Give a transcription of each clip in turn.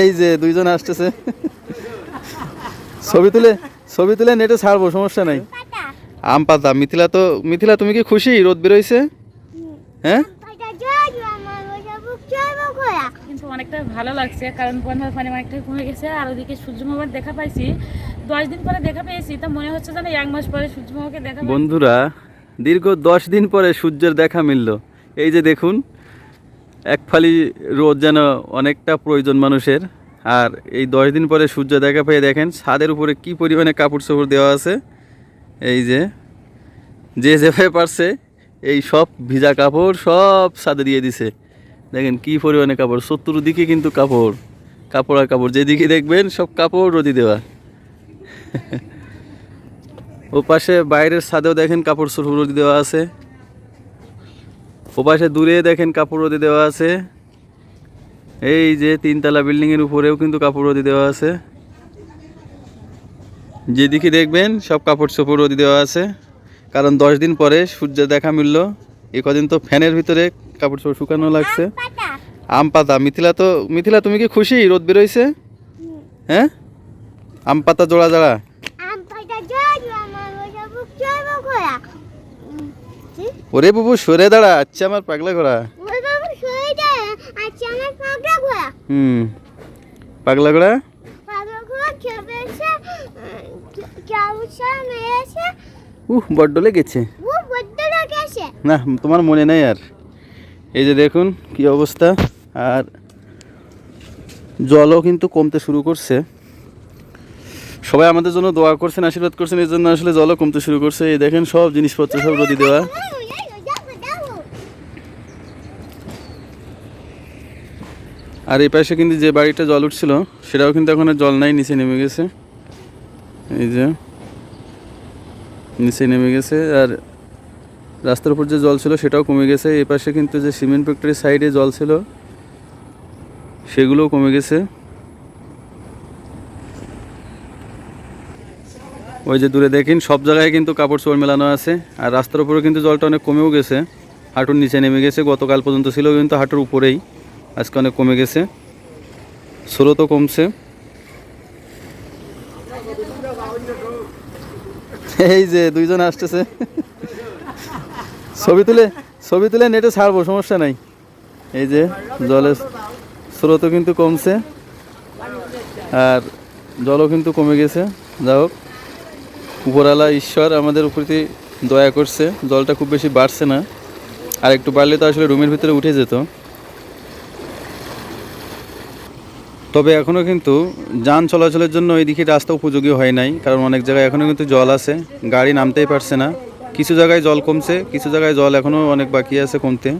এই যে দুইজন আসতেছে। ছবি তুলে ছবি তুলে নেটে ছাড়বো সমস্যা নাই। আম পাতা মিথিলা তো মিথিলা তুমি কি খুশি? রোদ বেরোইছে? হ্যাঁ? কিন্তু অনেকটা ভালো লাগছে কারণ বন্যার পানি অনেকটা কমে গেছে আর ওদিকে সূর্যমামার দেখা পাইছি। দশ দিন পরে দেখা পেয়েছি তা মনে হচ্ছে যেন এক মাস পরে সূর্য মামাকে দেখা বন্ধুরা দীর্ঘ দশ দিন পরে সূর্যের দেখা মিলল। এই যে দেখুন এক ফালি রোদ যেন অনেকটা প্রয়োজন মানুষের। আর এই দশ দিন পরে সূর্য দেখা পেয়ে দেখেন, ছাদের উপরে কি পরিমাণে কাপড় চোপড় দেওয়া আছে। এই যে যে যেভাবে পারছে, এই সব ভিজা কাপড় সব ছাদে দিয়ে দিছে। দেখেন কি পরিমাণে কাপড় সত্তর দিকে কিন্তু কাপড় কাপড় আর কাপড়। যেদিকে দেখবেন সব কাপড় রোদি দেওয়া। ও পাশে বাইরের ছাদেও দেখেন কাপড় চোপড় রোদি দেওয়া আছে। ও পাশে দূরে দেখেন কাপড় রোদি দেওয়া আছে। এই যে তিনতলা বিল্ডিং এর উপরেও কিন্তু কাপড় রোদি দেওয়া আছে। যেদিকে দেখবেন সব কাপড় চোপড় রোদি দেওয়া আছে। কারণ দশ দিন পরে সূর্য দেখা মিলল। এ কদিন তো ফ্যানের ভিতরে কাপড় চোপড় শুকানো লাগছে। আম পাতা, মিথিলা তো, মিথিলা, তুমি কি খুশি? রোদ বেরোইছে? হ্যাঁ? আম পাতা জোড়া জোড়া। ওরে বাবু সরে দাঁড়া আচ্ছা আমার পাগলা ঘোড়া। হুম পাগলা করা উহ বড্ড লেগেছে। না তোমার মনে নেই আর। এই যে দেখুন কি অবস্থা। আর জলও কিন্তু কমতে শুরু করছে। সবাই আমাদের জন্য দোয়া করছেন, আশীর্বাদ করছেন, এই জন্য আসলে জলও কমতে শুরু করছে। এই দেখেন, সব জিনিসপত্র, সব রদি দেওয়া। আর এই পাশে কিন্তু যে বাড়িটা জল উঠছিল, সেটাও কিন্তু এখন জল নাই, নিচে নেমে গেছে। এই যে, নিচে নেমে গেছে, আর রাস্তার উপর যে জল ছিল, সেটাও কমে গেছে। এই পাশে কিন্তু যে সিমেন্ট ফ্যাক্টরির সাইডে জল ছিল, সেগুলোও কমে গেছে। ওই যে দূরে দেখেন, সব জায়গায় কিন্তু কাপড় চোপড় মেলানো আছে। আর রাস্তার উপরে কিন্তু জলটা অনেক কমেও গেছে। হাঁটুর নিচে নেমে গেছে, গতকাল পর্যন্ত ছিল কিন্তু হাঁটুর উপরেই। আজকে অনেক কমে গেছে। স্রোতও কমছে। এই যে দুইজন আসতেছে। ছবি তুলে ছবি তুলে নেটে ছাড়বো, সমস্যা নাই। এই যে জলের স্রোতও কিন্তু কমছে। আর জলও কিন্তু কমে গেছে। যাই হোক। উপরালা ঈশ্বর আমাদের উপরে দয়া করছে, জলটা খুব বেশি বাড়ছে না। আর একটু বাড়লে তো আসলে রুমের ভিতরে উঠে যেত। তবে এখনও কিন্তু যান চলাচলের জন্য এই দিকে রাস্তা উপযোগী হয় নাই, কারণ অনেক জায়গায় এখনও কিন্তু জল আছে, গাড়ি নামতেই পারছে না। কিছু জায়গায় জল কমছে, কিছু জায়গায় জল এখনও অনেক বাকি আছে কমতে।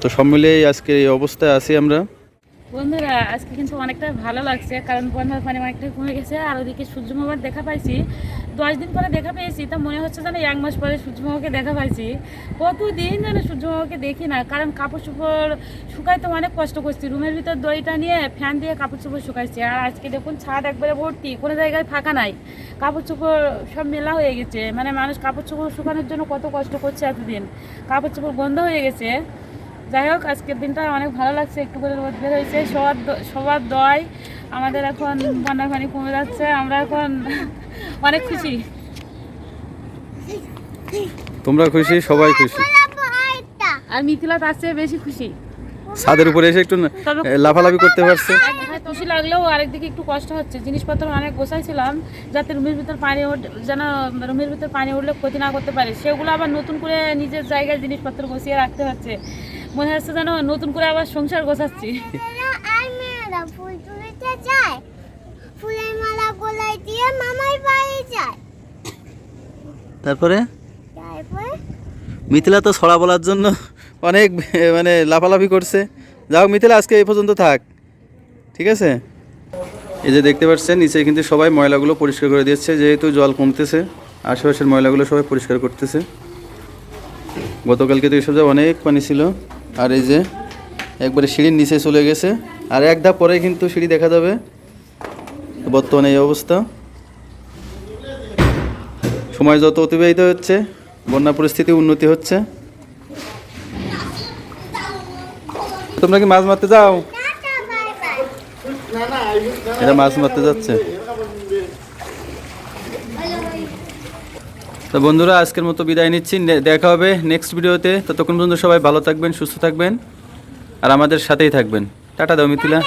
তো সব মিলিয়ে আজকে এই অবস্থায় আছি আমরা। বন্ধুরা, আজকে কিন্তু অনেকটা ভালো লাগছে, কারণ বন্যার পানি অনেকটা কমে গেছে, আর ওদিকে সূর্য মামার দেখা পাইছি। দশ দিন পরে দেখা পেয়েছি, তা মনে হচ্ছে যেন এক মাস পরে সূর্য মামাকে দেখা পাইছি। কতদিন যেন সূর্য মামাকে দেখি না, কারণ কাপড় চোপড় শুকাইতে অনেক কষ্ট করছি। রুমের ভিতর দইটা নিয়ে ফ্যান দিয়ে কাপড় চোপড় শুকাইছি, আর আজকে দেখুন ছাদ একবারে ভর্তি, কোনো জায়গায় ফাঁকা নাই। কাপড় চোপড় সব মেলা হয়ে গেছে মানে মানুষ কাপড় চোপড় শুকানোর জন্য কত কষ্ট করছে এতদিন। কাপড় চোপড় বন্ধ হয়ে গেছে। যাই হোক আজকের দিনটা অনেক ভালো লাগছে একটু করে রোদ বের হয়েছে সবার সবার দয় আমাদের এখন বন্যার পানি কমে যাচ্ছে আমরা এখন অনেক খুশি। তোমরা খুশি সবাই খুশি। আর মিথিলা তার চেয়ে বেশি খুশি। ছাদের উপরে এসে একটু লাফালাফি করতে পারছে। খুশি লাগলেও আরেকদিকে একটু কষ্ট হচ্ছে। জিনিসপত্র অনেক গোছাইছিলাম যাতে রুমের ভিতর পানি উঠ- যেন রুমের ভিতর পানি উঠলে ক্ষতি না করতে পারে। সেগুলো আবার নতুন করে নিজের জায়গায় জিনিসপত্র গুছিয়ে রাখতে হচ্ছে। মনে হচ্ছে যেন নতুন করে আবার সংসার গোছাচ্ছি। ফুল তুলিতে যায়? ফুলের মালা গলায় দিয়ে মামার বাড়ি যায়। তারপরে? মিথিলা তো ছড়া বলার জন্য অনেক মানে লাফালাফি করছে। যাও মিথিলা আজকে এই পর্যন্ত থাক। ঠিক আছে? এই যে দেখতে পাচ্ছেন নিচে কিন্তু সবাই ময়লাগুলো পরিষ্কার করে দিচ্ছে যেহেতু জল কমতেছে আশেপাশের ময়লাগুলো সবাই পরিষ্কার করতেছে। গতকালকে তো এইসব জায়গায় অনেক পানি ছিল। আর এই যে একবারে সিঁড়ির নিচে চলে গেছে। আর এক ধাপ পরে কিন্তু সিঁড়ি দেখা যাবে। বর্তমানে এই অবস্থা। সময় যত অতিবাহিত হচ্ছে বন্যা পরিস্থিতি উন্নতি হচ্ছে। তোমরা কি মাছ মারতে যাও? এরা মাছ মারতে যাচ্ছে। তো বন্ধুরা, আজকের মতো বিদায় নিচ্ছি। দেখা হবে নেক্সট ভিডিওতে তো তখন পর্যন্ত সবাই ভালো থাকবেন, সুস্থ থাকবেন, আর আমাদের সাথেই থাকবেন। টাটা দাও, মিথিলা।